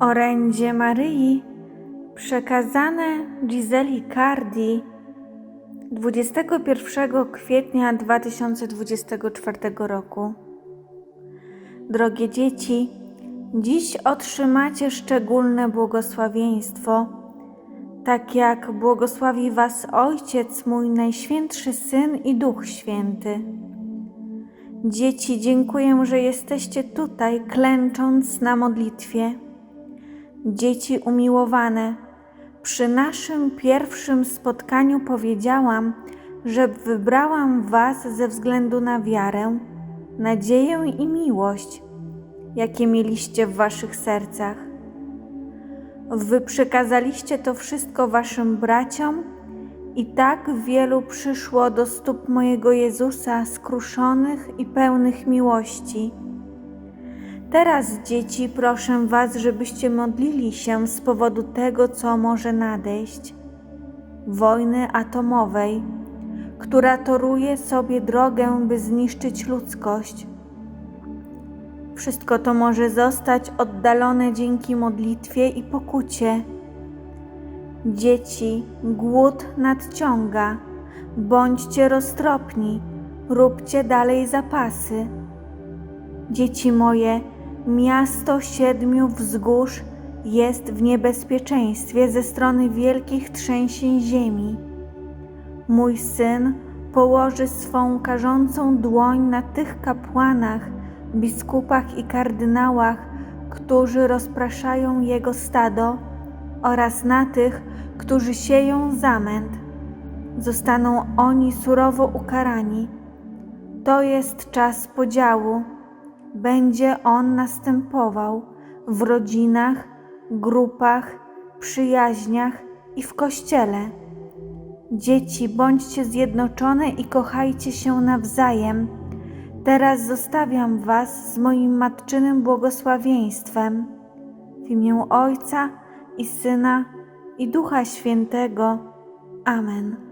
Orędzie Maryi przekazane Giseli Cardi 21 kwietnia 2024 roku. Drogie dzieci, dziś otrzymacie szczególne błogosławieństwo, tak jak błogosławi Was Ojciec mój Najświętszy Syn i Duch Święty. Dzieci, dziękuję, że jesteście tutaj, klęcząc na modlitwie. Dzieci umiłowane, przy naszym pierwszym spotkaniu powiedziałam, że wybrałam Was ze względu na wiarę, nadzieję i miłość, jakie mieliście w Waszych sercach. Wy przekazaliście to wszystko Waszym braciom, i tak wielu przyszło do stóp mojego Jezusa skruszonych i pełnych miłości. Teraz, dzieci, proszę Was, żebyście modlili się z powodu tego, co może nadejść wojny atomowej, która toruje sobie drogę, by zniszczyć ludzkość. Wszystko to może zostać oddalone dzięki modlitwie i pokucie. Dzieci, głód nadciąga. Bądźcie roztropni, róbcie dalej zapasy. Dzieci moje, miasto siedmiu wzgórz jest w niebezpieczeństwie ze strony wielkich trzęsień ziemi. Mój syn położy swą karzącą dłoń na tych kapłanach, biskupach i kardynałach, którzy rozpraszają jego stado, oraz na tych, którzy sieją zamęt. Zostaną oni surowo ukarani. To jest czas podziału. Będzie on następował w rodzinach, grupach, przyjaźniach i w kościele. Dzieci, bądźcie zjednoczone i kochajcie się nawzajem. Teraz zostawiam Was z moim matczynym błogosławieństwem. W imię Ojca i Syna i Ducha Świętego. Amen.